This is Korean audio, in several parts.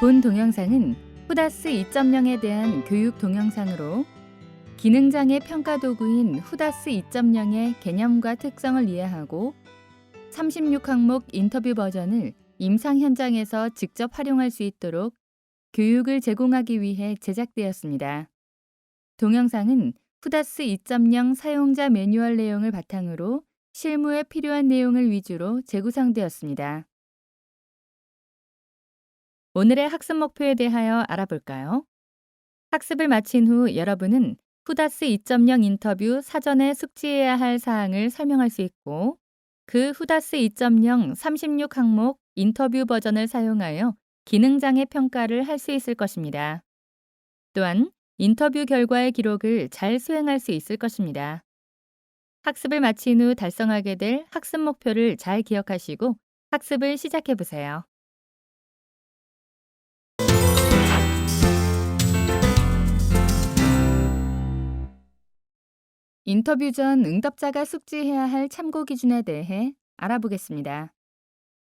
본 동영상은 후다스 2.0에 대한 교육 동영상으로 기능장애 평가 도구인 후다스 2.0의 개념과 특성을 이해하고 36항목 인터뷰 버전을 임상 현장에서 직접 활용할 수 있도록 교육을 제공하기 위해 제작되었습니다. 동영상은 후다스 2.0 사용자 매뉴얼 내용을 바탕으로 실무에 필요한 내용을 위주로 재구성되었습니다. 오늘의 학습 목표에 대하여 알아볼까요? 학습을 마친 후 여러분은 후다스 2.0 인터뷰 사전에 숙지해야 할 사항을 설명할 수 있고 그 후다스 2.0 36 항목 인터뷰 버전을 사용하여 기능장애 평가를 할 수 있을 것입니다. 또한 인터뷰 결과의 기록을 잘 수행할 수 있을 것입니다. 학습을 마친 후 달성하게 될 학습 목표를 잘 기억하시고 학습을 시작해 보세요. 인터뷰 전 응답자가 숙지해야 할 참고 기준에 대해 알아보겠습니다.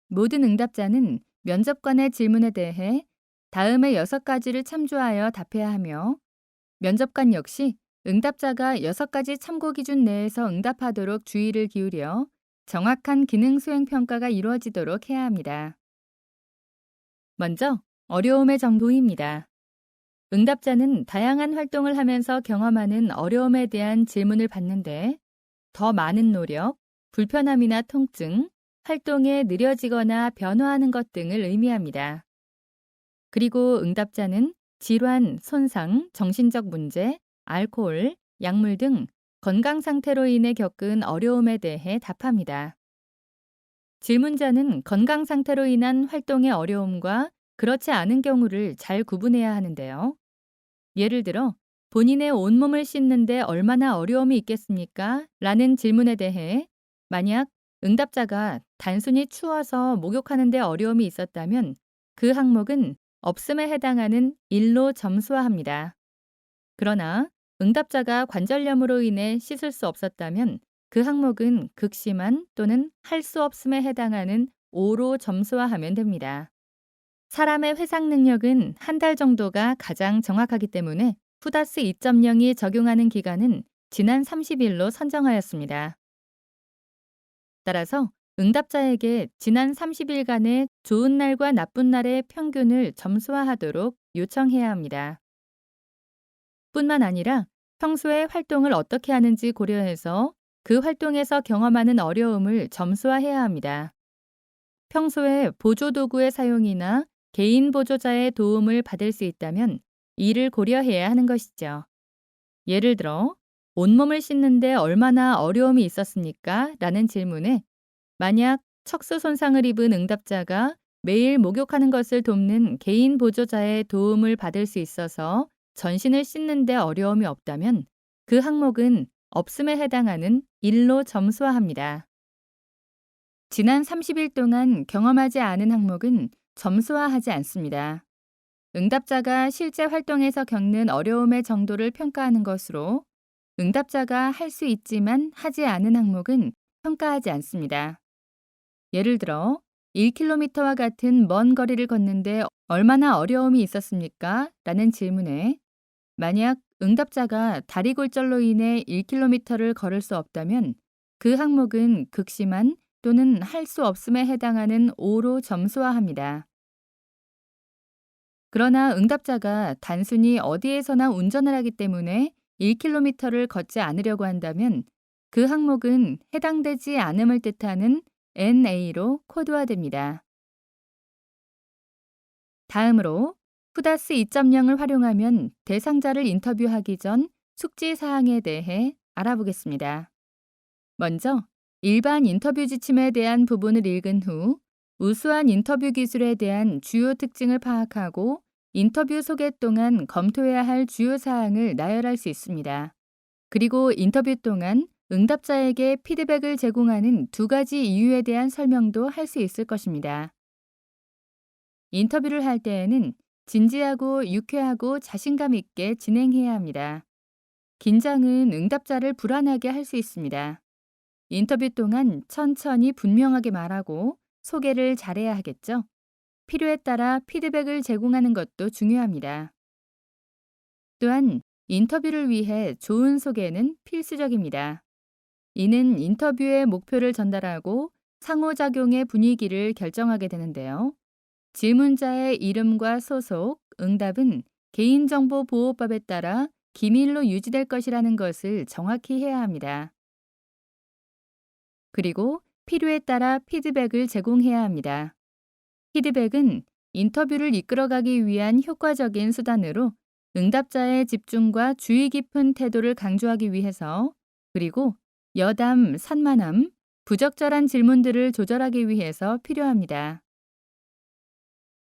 모든 응답자는 면접관의 질문에 대해 다음의 여섯 가지를 참조하여 답해야 하며 면접관 역시 응답자가 여섯 가지 참고 기준 내에서 응답하도록 주의를 기울여 정확한 기능 수행 평가가 이루어지도록 해야 합니다. 먼저 어려움의 정도입니다. 응답자는 다양한 활동을 하면서 경험하는 어려움에 대한 질문을 받는데 더 많은 노력, 불편함이나 통증, 활동에 느려지거나 변화하는 것 등을 의미합니다. 그리고 응답자는 질환, 손상, 정신적 문제, 알코올, 약물 등 건강 상태로 인해 겪은 어려움에 대해 답합니다. 질문자는 건강 상태로 인한 활동의 어려움과 그렇지 않은 경우를 잘 구분해야 하는데요. 예를 들어, 본인의 온몸을 씻는데 얼마나 어려움이 있겠습니까? 라는 질문에 대해 만약 응답자가 단순히 추워서 목욕하는데 어려움이 있었다면 그 항목은 없음에 해당하는 1로 점수화합니다. 그러나 응답자가 관절염으로 인해 씻을 수 없었다면 그 항목은 극심한 또는 할 수 없음에 해당하는 5로 점수화하면 됩니다. 사람의 회상 능력은 한 달 정도가 가장 정확하기 때문에 후다스 2.0이 적용하는 기간은 지난 30일로 선정하였습니다. 따라서 응답자에게 지난 30일간의 좋은 날과 나쁜 날의 평균을 점수화하도록 요청해야 합니다. 뿐만 아니라 평소에 활동을 어떻게 하는지 고려해서 그 활동에서 경험하는 어려움을 점수화해야 합니다. 평소에 보조도구의 사용이나 개인 보조자의 도움을 받을 수 있다면 이를 고려해야 하는 것이죠. 예를 들어, 온몸을 씻는데 얼마나 어려움이 있었습니까? 라는 질문에 만약 척수 손상을 입은 응답자가 매일 목욕하는 것을 돕는 개인 보조자의 도움을 받을 수 있어서 전신을 씻는데 어려움이 없다면 그 항목은 없음에 해당하는 1로 점수화합니다. 지난 30일 동안 경험하지 않은 항목은 점수화하지 않습니다. 응답자가 실제 활동에서 겪는 어려움의 정도를 평가하는 것으로 응답자가 할 수 있지만 하지 않은 항목은 평가하지 않습니다. 예를 들어 1km와 같은 먼 거리를 걷는데 얼마나 어려움이 있었습니까? 라는 질문에 만약 응답자가 다리 골절로 인해 1km를 걸을 수 없다면 그 항목은 극심한 또는 할 수 없음에 해당하는 5로 점수화합니다. 그러나 응답자가 단순히 어디에서나 운전을 하기 때문에 1km를 걷지 않으려고 한다면 그 항목은 해당되지 않음을 뜻하는 NA로 코드화됩니다. 다음으로 후다스 2.0을 활용하면 대상자를 인터뷰하기 전 숙지 사항에 대해 알아보겠습니다. 먼저 일반 인터뷰 지침에 대한 부분을 읽은 후 우수한 인터뷰 기술에 대한 주요 특징을 파악하고 인터뷰 소개 동안 검토해야 할 주요 사항을 나열할 수 있습니다. 그리고 인터뷰 동안 응답자에게 피드백을 제공하는 두 가지 이유에 대한 설명도 할 수 있을 것입니다. 인터뷰를 할 때에는 진지하고 유쾌하고 자신감 있게 진행해야 합니다. 긴장은 응답자를 불안하게 할 수 있습니다. 인터뷰 동안 천천히 분명하게 말하고 소개를 잘해야 하겠죠. 필요에 따라 피드백을 제공하는 것도 중요합니다. 또한 인터뷰를 위해 좋은 소개는 필수적입니다. 이는 인터뷰의 목표를 전달하고 상호작용의 분위기를 결정하게 되는데요. 질문자의 이름과 소속, 응답은 개인정보 보호법에 따라 기밀로 유지될 것이라는 것을 정확히 해야 합니다. 그리고 필요에 따라 피드백을 제공해야 합니다. 피드백은 인터뷰를 이끌어가기 위한 효과적인 수단으로 응답자의 집중과 주의 깊은 태도를 강조하기 위해서 그리고 여담, 산만함, 부적절한 질문들을 조절하기 위해서 필요합니다.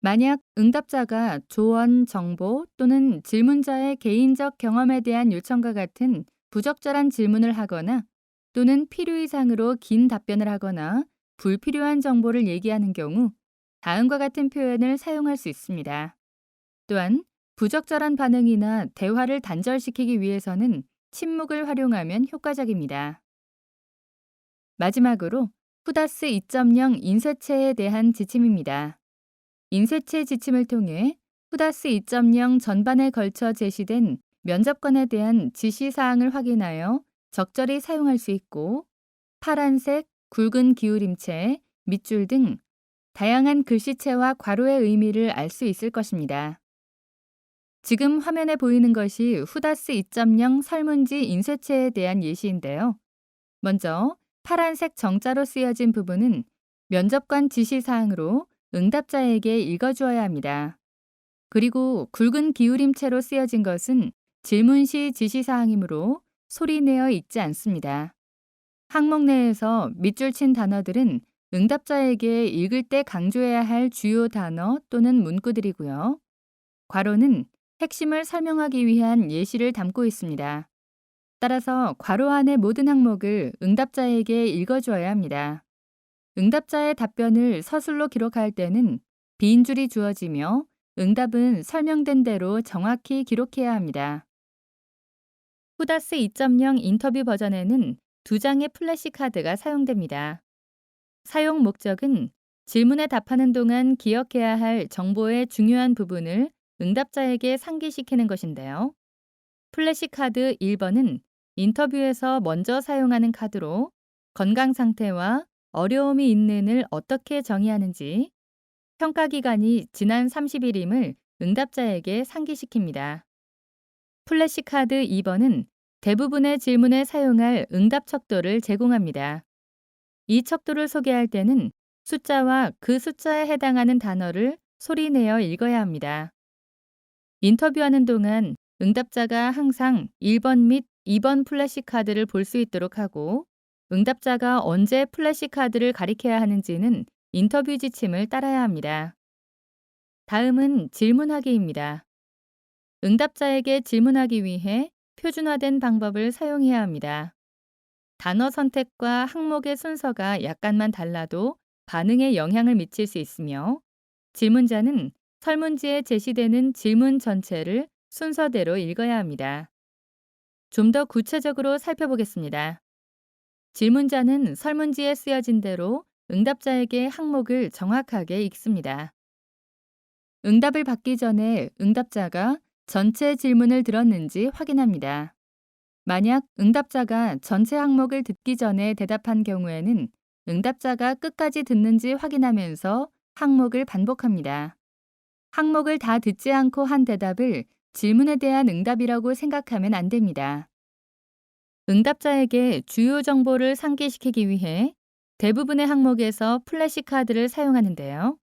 만약 응답자가 조언, 정보 또는 질문자의 개인적 경험에 대한 요청과 같은 부적절한 질문을 하거나 또는 필요 이상으로 긴 답변을 하거나 불필요한 정보를 얘기하는 경우 다음과 같은 표현을 사용할 수 있습니다. 또한 부적절한 반응이나 대화를 단절시키기 위해서는 침묵을 활용하면 효과적입니다. 마지막으로 후다스 2.0 인쇄체에 대한 지침입니다. 인쇄체 지침을 통해 후다스 2.0 전반에 걸쳐 제시된 면접관에 대한 지시사항을 확인하여 적절히 사용할 수 있고 파란색, 굵은 기울임체, 밑줄 등 다양한 글씨체와 괄호의 의미를 알 수 있을 것입니다. 지금 화면에 보이는 것이 후다스 2.0 설문지 인쇄체에 대한 예시인데요. 먼저 파란색 정자로 쓰여진 부분은 면접관 지시사항으로 응답자에게 읽어주어야 합니다. 그리고 굵은 기울임체로 쓰여진 것은 질문 시 지시사항이므로 소리내어 읽지 않습니다. 항목 내에서 밑줄 친 단어들은 응답자에게 읽을 때 강조해야 할 주요 단어 또는 문구들이고요. 괄호는 핵심을 설명하기 위한 예시를 담고 있습니다. 따라서 괄호 안의 모든 항목을 응답자에게 읽어주어야 합니다. 응답자의 답변을 서술로 기록할 때는 빈 줄이 주어지며 응답은 설명된 대로 정확히 기록해야 합니다. 후다스 2.0 인터뷰 버전에는 두 장의 플래시 카드가 사용됩니다. 사용 목적은 질문에 답하는 동안 기억해야 할 정보의 중요한 부분을 응답자에게 상기시키는 것인데요. 플래시 카드 1번은 인터뷰에서 먼저 사용하는 카드로 건강 상태와 어려움이 있는을 어떻게 정의하는지 평가 기간이 지난 30일임을 응답자에게 상기시킵니다. 플래시 카드 2번은 대부분의 질문에 사용할 응답 척도를 제공합니다. 이 척도를 소개할 때는 숫자와 그 숫자에 해당하는 단어를 소리내어 읽어야 합니다. 인터뷰하는 동안 응답자가 항상 1번 및 2번 플래시 카드를 볼 수 있도록 하고 응답자가 언제 플래시 카드를 가리켜야 하는지는 인터뷰 지침을 따라야 합니다. 다음은 질문하기입니다. 응답자에게 질문하기 위해 표준화된 방법을 사용해야 합니다. 단어 선택과 항목의 순서가 약간만 달라도 반응에 영향을 미칠 수 있으며 질문자는 설문지에 제시되는 질문 전체를 순서대로 읽어야 합니다. 좀 더 구체적으로 살펴보겠습니다. 질문자는 설문지에 쓰여진 대로 응답자에게 항목을 정확하게 읽습니다. 응답을 받기 전에 응답자가 전체 질문을 들었는지 확인합니다. 만약 응답자가 전체 항목을 듣기 전에 대답한 경우에는 응답자가 끝까지 듣는지 확인하면서 항목을 반복합니다. 항목을 다 듣지 않고 한 대답을 질문에 대한 응답이라고 생각하면 안 됩니다. 응답자에게 주요 정보를 상기시키기 위해 대부분의 항목에서 플래시카드를 사용하는데요.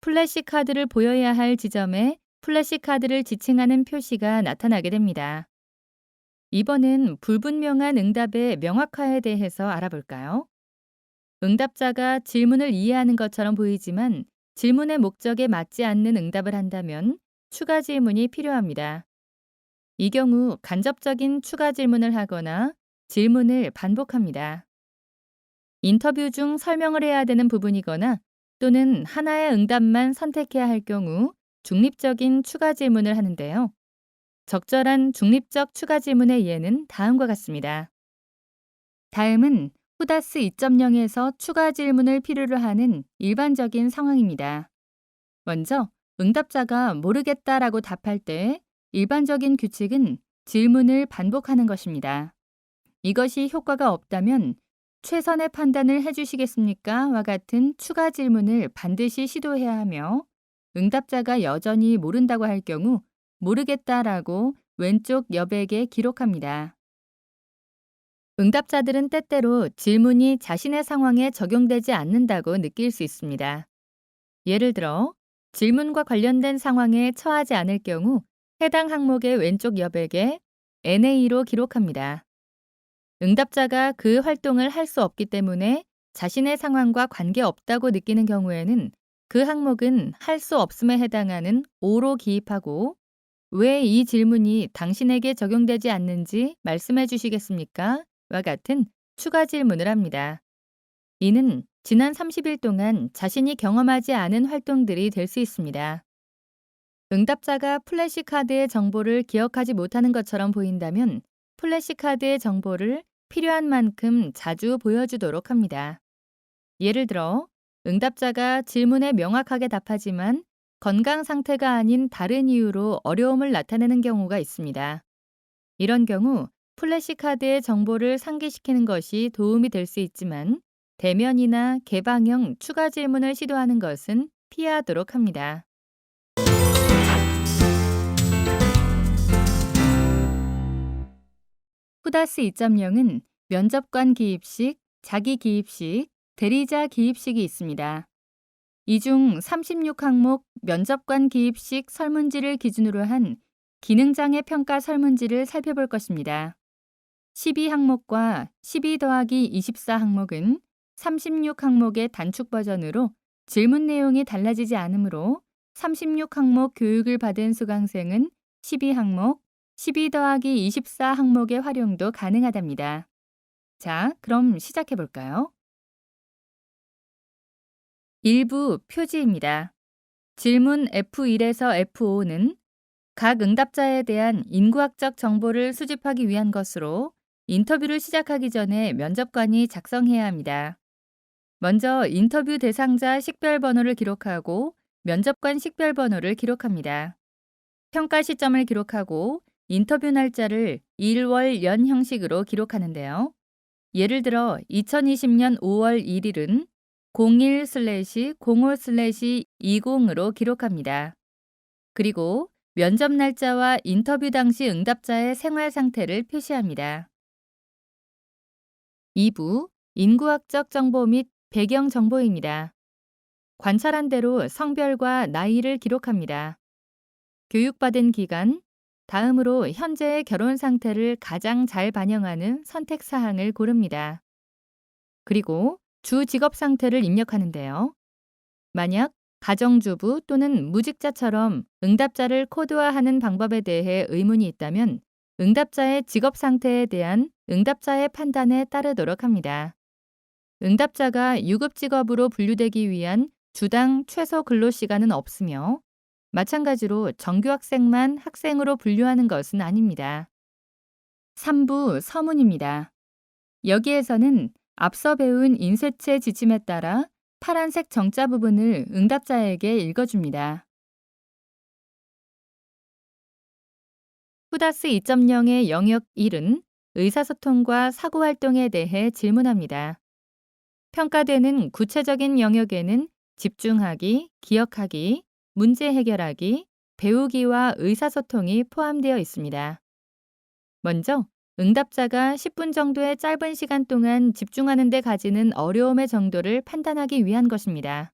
플래시카드를 보여야 할 지점에 플래시카드를 지칭하는 표시가 나타나게 됩니다. 이번엔 불분명한 응답의 명확화에 대해서 알아볼까요? 응답자가 질문을 이해하는 것처럼 보이지만 질문의 목적에 맞지 않는 응답을 한다면 추가 질문이 필요합니다. 이 경우 간접적인 추가 질문을 하거나 질문을 반복합니다. 인터뷰 중 설명을 해야 되는 부분이거나 또는 하나의 응답만 선택해야 할 경우 중립적인 추가 질문을 하는데요. 적절한 중립적 추가 질문의 예는 다음과 같습니다. 다음은 후다스 2.0에서 추가 질문을 필요로 하는 일반적인 상황입니다. 먼저 응답자가 모르겠다라고 답할 때 일반적인 규칙은 질문을 반복하는 것입니다. 이것이 효과가 없다면 최선의 판단을 해주시겠습니까? 와 같은 추가 질문을 반드시 시도해야 하며 응답자가 여전히 모른다고 할 경우 모르겠다라고 왼쪽 여백에 기록합니다. 응답자들은 때때로 질문이 자신의 상황에 적용되지 않는다고 느낄 수 있습니다. 예를 들어 질문과 관련된 상황에 처하지 않을 경우 해당 항목의 왼쪽 여백에 NA로 기록합니다. 응답자가 그 활동을 할 수 없기 때문에 자신의 상황과 관계없다고 느끼는 경우에는 그 항목은 할 수 없음에 해당하는 O로 기입하고 왜 이 질문이 당신에게 적용되지 않는지 말씀해 주시겠습니까? 와 같은 추가 질문을 합니다. 이는 지난 30일 동안 자신이 경험하지 않은 활동들이 될 수 있습니다. 응답자가 플래시카드의 정보를 기억하지 못하는 것처럼 보인다면 플래시카드의 정보를 필요한 만큼 자주 보여주도록 합니다. 예를 들어 응답자가 질문에 명확하게 답하지만 건강 상태가 아닌 다른 이유로 어려움을 나타내는 경우가 있습니다. 이런 경우 플래시카드의 정보를 상기시키는 것이 도움이 될 수 있지만 대면이나 개방형 추가 질문을 시도하는 것은 피하도록 합니다. 후다스 2.0은 면접관 기입식, 자기 기입식, 대리자 기입식이 있습니다. 이 중 36항목 면접관 기입식 설문지를 기준으로 한 기능장애 평가 설문지를 살펴볼 것입니다. 12항목과 12 더하기 24항목은 36항목의 단축 버전으로 질문 내용이 달라지지 않으므로 36항목 교육을 받은 수강생은 12항목, 12 더하기 24 항목의 활용도 가능하답니다. 자, 그럼 시작해 볼까요? 일부 표지입니다. 질문 F1에서 F5는 각 응답자에 대한 인구학적 정보를 수집하기 위한 것으로 인터뷰를 시작하기 전에 면접관이 작성해야 합니다. 먼저 인터뷰 대상자 식별번호를 기록하고 면접관 식별번호를 기록합니다. 평가 시점을 기록하고 인터뷰 날짜를 일월 연 형식으로 기록하는데요. 예를 들어 2020년 5월 1일은 01/05/20으로 기록합니다. 그리고 면접 날짜와 인터뷰 당시 응답자의 생활 상태를 표시합니다. 2부 인구학적 정보 및 배경 정보입니다. 관찰한 대로 성별과 나이를 기록합니다. 교육받은 기간, 다음으로 현재의 결혼 상태를 가장 잘 반영하는 선택 사항을 고릅니다. 그리고 주 직업 상태를 입력하는데요. 만약 가정주부 또는 무직자처럼 응답자를 코드화하는 방법에 대해 의문이 있다면 응답자의 직업 상태에 대한 응답자의 판단에 따르도록 합니다. 응답자가 유급 직업으로 분류되기 위한 주당 최소 근로 시간은 없으며 마찬가지로 정규 학생만 학생으로 분류하는 것은 아닙니다. 3부 서문입니다. 여기에서는 앞서 배운 인쇄체 지침에 따라 파란색 정자 부분을 응답자에게 읽어줍니다. 후다스 2.0의 영역 1은 의사소통과 사고활동에 대해 질문합니다. 평가되는 구체적인 영역에는 집중하기, 기억하기, 문제 해결하기, 배우기와 의사소통이 포함되어 있습니다. 먼저 응답자가 10분 정도의 짧은 시간 동안 집중하는 데 가지는 어려움의 정도를 판단하기 위한 것입니다.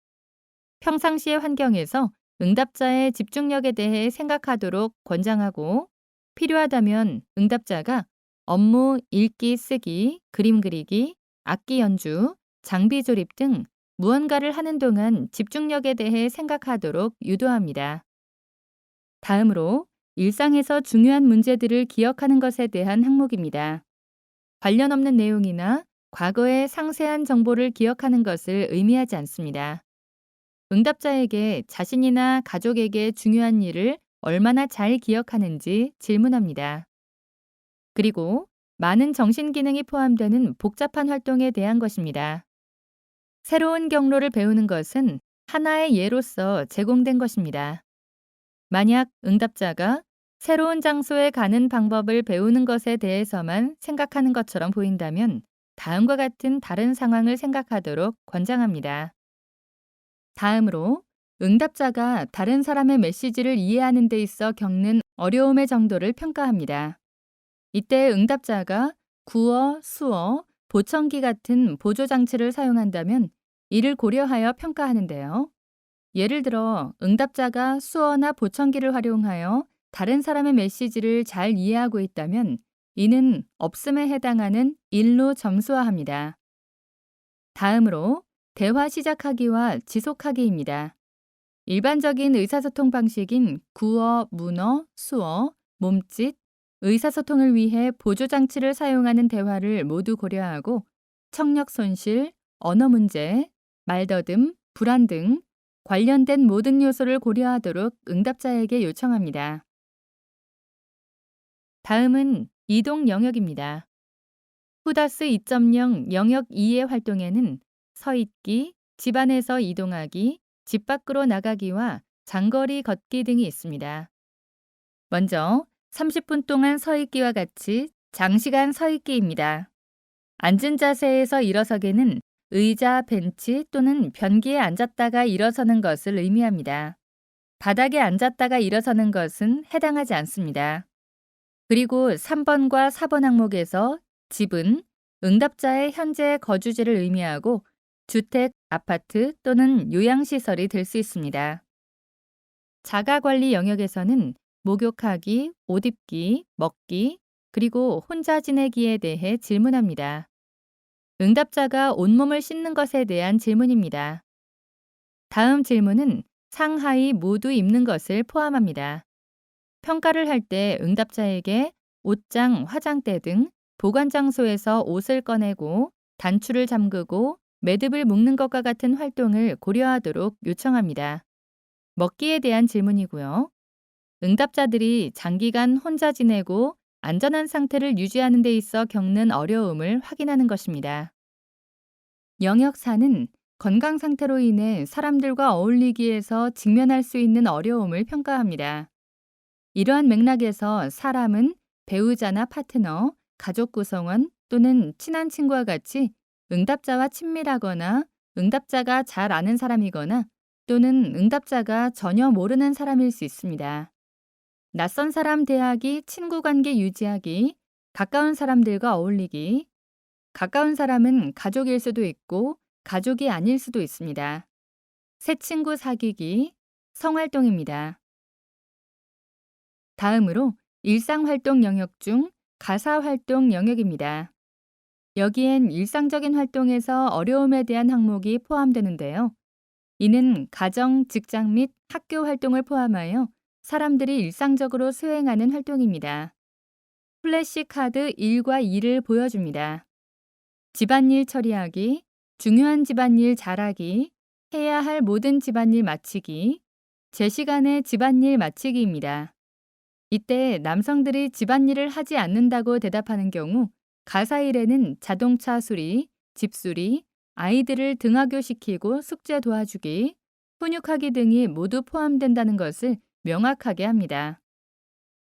평상시의 환경에서 응답자의 집중력에 대해 생각하도록 권장하고 필요하다면 응답자가 업무, 읽기, 쓰기, 그림 그리기, 악기 연주, 장비 조립 등 무언가를 하는 동안 집중력에 대해 생각하도록 유도합니다. 다음으로 일상에서 중요한 문제들을 기억하는 것에 대한 항목입니다. 관련 없는 내용이나 과거의 상세한 정보를 기억하는 것을 의미하지 않습니다. 응답자에게 자신이나 가족에게 중요한 일을 얼마나 잘 기억하는지 질문합니다. 그리고 많은 정신 기능이 포함되는 복잡한 활동에 대한 것입니다. 새로운 경로를 배우는 것은 하나의 예로서 제공된 것입니다. 만약 응답자가 새로운 장소에 가는 방법을 배우는 것에 대해서만 생각하는 것처럼 보인다면 다음과 같은 다른 상황을 생각하도록 권장합니다. 다음으로 응답자가 다른 사람의 메시지를 이해하는 데 있어 겪는 어려움의 정도를 평가합니다. 이때 응답자가 구어, 수어, 보청기 같은 보조 장치를 사용한다면 이를 고려하여 평가하는데요. 예를 들어 응답자가 수어나 보청기를 활용하여 다른 사람의 메시지를 잘 이해하고 있다면 이는 없음에 해당하는 1로 점수화합니다. 다음으로 대화 시작하기와 지속하기입니다. 일반적인 의사소통 방식인 구어, 문어, 수어, 몸짓, 의사소통을 위해 보조장치를 사용하는 대화를 모두 고려하고 청력 손실, 언어 문제, 말더듬, 불안 등 관련된 모든 요소를 고려하도록 응답자에게 요청합니다. 다음은 이동 영역입니다. 후다스 2.0 영역 2의 활동에는 서 있기, 집 안에서 이동하기, 집 밖으로 나가기와 장거리 걷기 등이 있습니다. 먼저 30분 동안 서 있기와 같이 장시간 서 있기입니다. 앉은 자세에서 일어서기는 의자, 벤치 또는 변기에 앉았다가 일어서는 것을 의미합니다. 바닥에 앉았다가 일어서는 것은 해당하지 않습니다. 그리고 3번과 4번 항목에서 집은 응답자의 현재 거주지를 의미하고 주택, 아파트 또는 요양시설이 될 수 있습니다. 자가관리 영역에서는 목욕하기, 옷 입기, 먹기, 그리고 혼자 지내기에 대해 질문합니다. 응답자가 온몸을 씻는 것에 대한 질문입니다. 다음 질문은 상하이 모두 입는 것을 포함합니다. 평가를 할 때 응답자에게 옷장, 화장대 등 보관 장소에서 옷을 꺼내고 단추를 잠그고 매듭을 묶는 것과 같은 활동을 고려하도록 요청합니다. 먹기에 대한 질문이고요. 응답자들이 장기간 혼자 지내고 안전한 상태를 유지하는 데 있어 겪는 어려움을 확인하는 것입니다. 영역 4는 건강 상태로 인해 사람들과 어울리기에서 직면할 수 있는 어려움을 평가합니다. 이러한 맥락에서 사람은 배우자나 파트너, 가족 구성원 또는 친한 친구와 같이 응답자와 친밀하거나 응답자가 잘 아는 사람이거나 또는 응답자가 전혀 모르는 사람일 수 있습니다. 낯선 사람 대하기, 친구 관계 유지하기, 가까운 사람들과 어울리기. 가까운 사람은 가족일 수도 있고 가족이 아닐 수도 있습니다. 새 친구 사귀기, 성활동입니다. 다음으로 일상활동 영역 중 가사활동 영역입니다. 여기엔 일상적인 활동에서 어려움에 대한 항목이 포함되는데요. 이는 가정, 직장 및 학교 활동을 포함하여 사람들이 일상적으로 수행하는 활동입니다. 플래시카드 1과 2를 보여줍니다. 집안일 처리하기, 중요한 집안일 잘하기, 해야 할 모든 집안일 마치기, 제 시간에 집안일 마치기입니다. 이때 남성들이 집안일을 하지 않는다고 대답하는 경우 가사일에는 자동차 수리, 집수리, 아이들을 등하교시키고 숙제 도와주기, 훈육하기 등이 모두 포함된다는 것을 명확하게 합니다.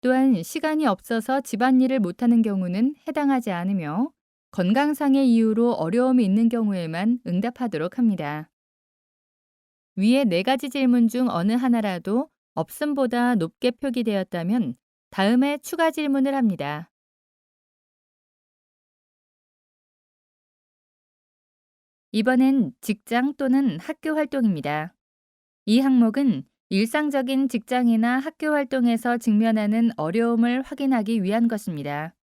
또한 시간이 없어서 집안일을 못하는 경우는 해당하지 않으며 건강상의 이유로 어려움이 있는 경우에만 응답하도록 합니다. 위의 네 가지 질문 중 어느 하나라도 없음보다 높게 표기되었다면 다음에 추가 질문을 합니다. 이번엔 직장 또는 학교 활동입니다. 이 항목은 일상적인 직장이나 학교 활동에서 직면하는 어려움을 확인하기 위한 것입니다.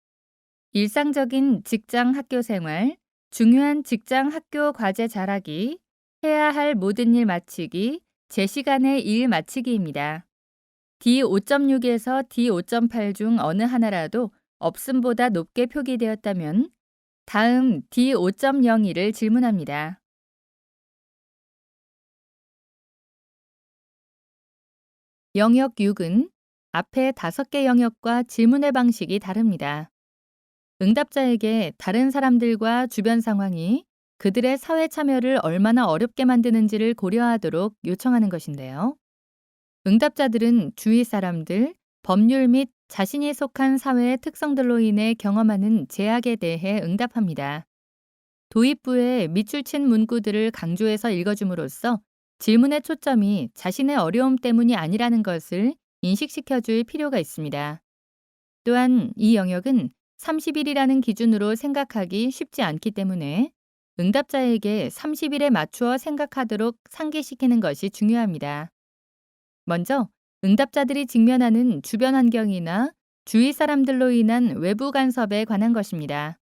일상적인 직장 학교 생활, 중요한 직장 학교 과제 잘하기, 해야 할 모든 일 마치기, 제 시간에 일 마치기입니다. D5.6에서 D5.8 중 어느 하나라도 없음보다 높게 표기되었다면 다음 D5.01을 질문합니다. 영역 6은 앞에 다섯 개 영역과 질문의 방식이 다릅니다. 응답자에게 다른 사람들과 주변 상황이 그들의 사회 참여를 얼마나 어렵게 만드는지를 고려하도록 요청하는 것인데요. 응답자들은 주위 사람들, 법률 및 자신이 속한 사회의 특성들로 인해 경험하는 제약에 대해 응답합니다. 도입부에 밑줄 친 문구들을 강조해서 읽어줌으로써 질문의 초점이 자신의 어려움 때문이 아니라는 것을 인식시켜 줄 필요가 있습니다. 또한 이 영역은 30일이라는 기준으로 생각하기 쉽지 않기 때문에 응답자에게 30일에 맞추어 생각하도록 상기시키는 것이 중요합니다. 먼저 응답자들이 직면하는 주변 환경이나 주위 사람들로 인한 외부 간섭에 관한 것입니다.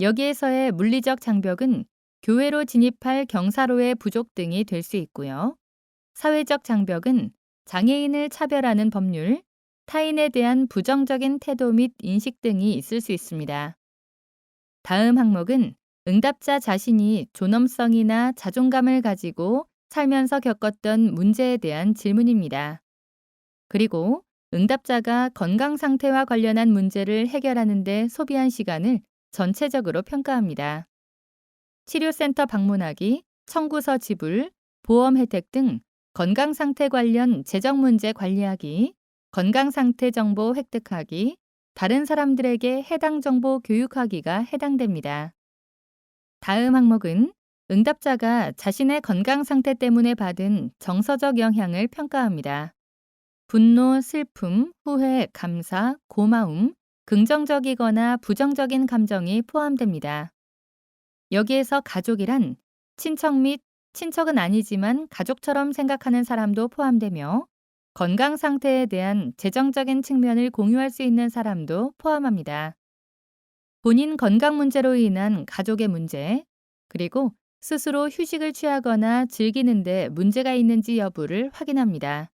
여기에서의 물리적 장벽은 교회로 진입할 경사로의 부족 등이 될 수 있고요. 사회적 장벽은 장애인을 차별하는 법률, 타인에 대한 부정적인 태도 및 인식 등이 있을 수 있습니다. 다음 항목은 응답자 자신이 존엄성이나 자존감을 가지고 살면서 겪었던 문제에 대한 질문입니다. 그리고 응답자가 건강 상태와 관련한 문제를 해결하는 데 소비한 시간을 전체적으로 평가합니다. 치료센터 방문하기, 청구서 지불, 보험 혜택 등 건강 상태 관련 재정 문제 관리하기, 건강 상태 정보 획득하기, 다른 사람들에게 해당 정보 교육하기가 해당됩니다. 다음 항목은 응답자가 자신의 건강 상태 때문에 받은 정서적 영향을 평가합니다. 분노, 슬픔, 후회, 감사, 고마움, 긍정적이거나 부정적인 감정이 포함됩니다. 여기에서 가족이란 친척 및 친척은 아니지만 가족처럼 생각하는 사람도 포함되며 건강 상태에 대한 재정적인 측면을 공유할 수 있는 사람도 포함합니다. 본인 건강 문제로 인한 가족의 문제, 그리고 스스로 휴식을 취하거나 즐기는데 문제가 있는지 여부를 확인합니다.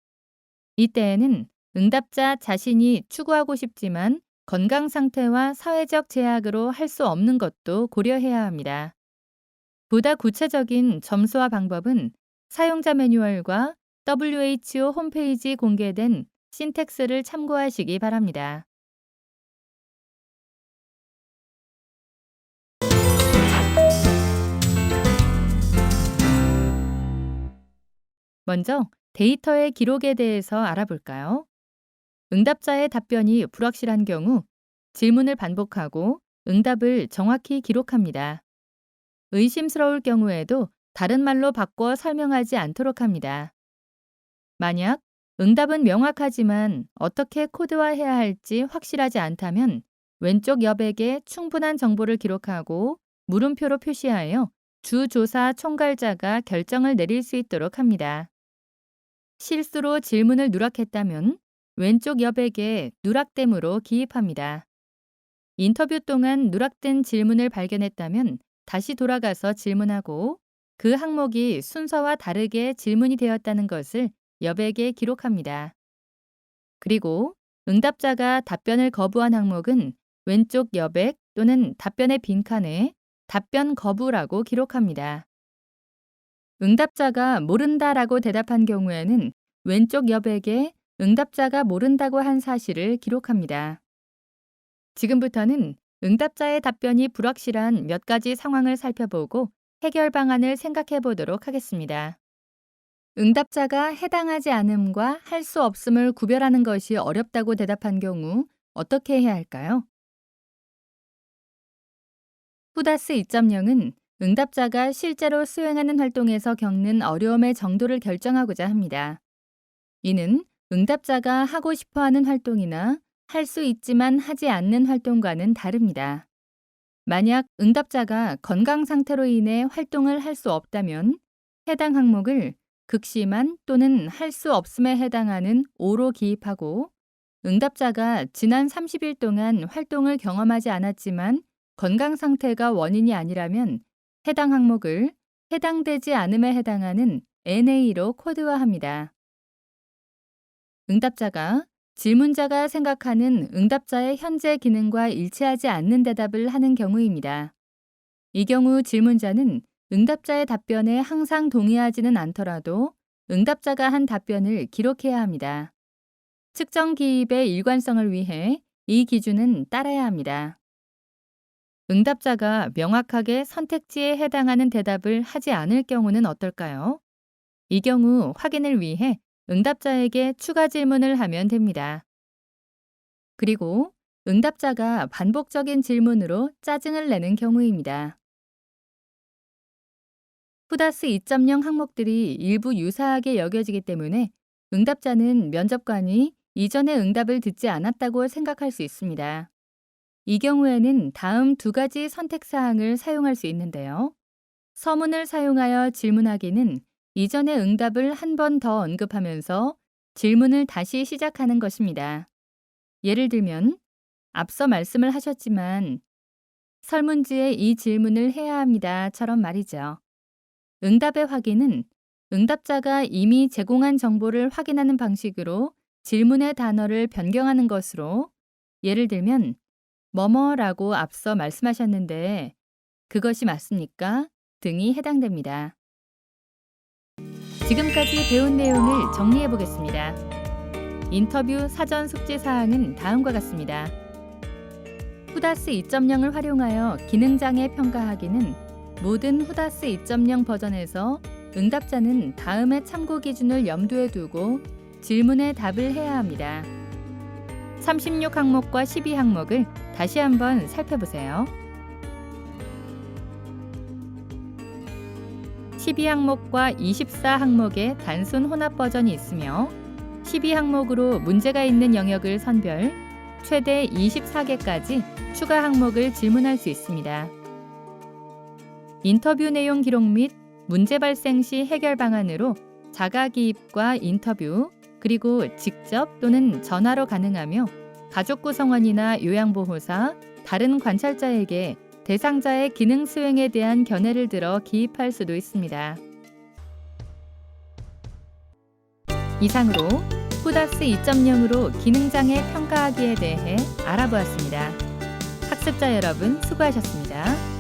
이때에는 응답자 자신이 추구하고 싶지만 건강 상태와 사회적 제약으로 할 수 없는 것도 고려해야 합니다. 보다 구체적인 점수와 방법은 사용자 매뉴얼과 WHO 홈페이지 공개된 신텍스를 참고하시기 바랍니다. 먼저 데이터의 기록에 대해서 알아볼까요? 응답자의 답변이 불확실한 경우 질문을 반복하고 응답을 정확히 기록합니다. 의심스러울 경우에도 다른 말로 바꿔 설명하지 않도록 합니다. 만약 응답은 명확하지만 어떻게 코드화해야 할지 확실하지 않다면 왼쪽 여백에 충분한 정보를 기록하고 물음표로 표시하여 주 조사 총괄자가 결정을 내릴 수 있도록 합니다. 실수로 질문을 누락했다면 왼쪽 여백에 누락됨으로 기입합니다. 인터뷰 동안 누락된 질문을 발견했다면 다시 돌아가서 질문하고 그 항목이 순서와 다르게 질문이 되었다는 것을 여백에 기록합니다. 그리고 응답자가 답변을 거부한 항목은 왼쪽 여백 또는 답변의 빈칸에 답변 거부라고 기록합니다. 응답자가 모른다라고 대답한 경우에는 왼쪽 여백에 응답자가 모른다고 한 사실을 기록합니다. 지금부터는 응답자의 답변이 불확실한 몇 가지 상황을 살펴보고 해결 방안을 생각해 보도록 하겠습니다. 응답자가 해당하지 않음과 할 수 없음을 구별하는 것이 어렵다고 대답한 경우 어떻게 해야 할까요? 후다스 2.0은 응답자가 실제로 수행하는 활동에서 겪는 어려움의 정도를 결정하고자 합니다. 이는 응답자가 하고 싶어 하는 활동이나 할 수 있지만 하지 않는 활동과는 다릅니다. 만약 응답자가 건강 상태로 인해 활동을 할 수 없다면 해당 항목을 극심한 또는 할 수 없음에 해당하는 5로 기입하고 응답자가 지난 30일 동안 활동을 경험하지 않았지만 건강 상태가 원인이 아니라면 해당 항목을 해당되지 않음에 해당하는 NA로 코드화합니다. 응답자가 질문자가 생각하는 응답자의 현재 기능과 일치하지 않는 대답을 하는 경우입니다. 이 경우 질문자는 응답자의 답변에 항상 동의하지는 않더라도 응답자가 한 답변을 기록해야 합니다. 측정 기입의 일관성을 위해 이 기준은 따라야 합니다. 응답자가 명확하게 선택지에 해당하는 대답을 하지 않을 경우는 어떨까요? 이 경우 확인을 위해 응답자에게 추가 질문을 하면 됩니다. 그리고 응답자가 반복적인 질문으로 짜증을 내는 경우입니다. 후다스 2.0 항목들이 일부 유사하게 여겨지기 때문에 응답자는 면접관이 이전의 응답을 듣지 않았다고 생각할 수 있습니다. 이 경우에는 다음 두 가지 선택 사항을 사용할 수 있는데요. 서문을 사용하여 질문하기는 이전의 응답을 한 번 더 언급하면서 질문을 다시 시작하는 것입니다. 예를 들면, 앞서 말씀을 하셨지만 설문지에 이 질문을 해야 합니다처럼 말이죠. 응답의 확인은 응답자가 이미 제공한 정보를 확인하는 방식으로 질문의 단어를 변경하는 것으로 예를 들면 뭐뭐라고 앞서 말씀하셨는데 그것이 맞습니까? 등이 해당됩니다. 지금까지 배운 내용을 정리해 보겠습니다. 인터뷰 사전 숙지 사항은 다음과 같습니다. 후다스 2.0을 활용하여 기능장애 평가하기는 모든 후다스 2.0 버전에서 응답자는 다음의 참고 기준을 염두에 두고 질문에 답을 해야 합니다. 36 항목과 12 항목을 다시 한번 살펴보세요. 12 항목과 24 항목의 단순 혼합 버전이 있으며 12 항목으로 문제가 있는 영역을 선별, 최대 24개까지 추가 항목을 질문할 수 있습니다. 인터뷰 내용 기록 및 문제 발생 시 해결 방안으로 자가 기입과 인터뷰, 그리고 직접 또는 전화로 가능하며 가족 구성원이나 요양보호사, 다른 관찰자에게 대상자의 기능 수행에 대한 견해를 들어 기입할 수도 있습니다. 이상으로 후다스 2.0으로 기능장애 평가하기에 대해 알아보았습니다. 학습자 여러분 수고하셨습니다.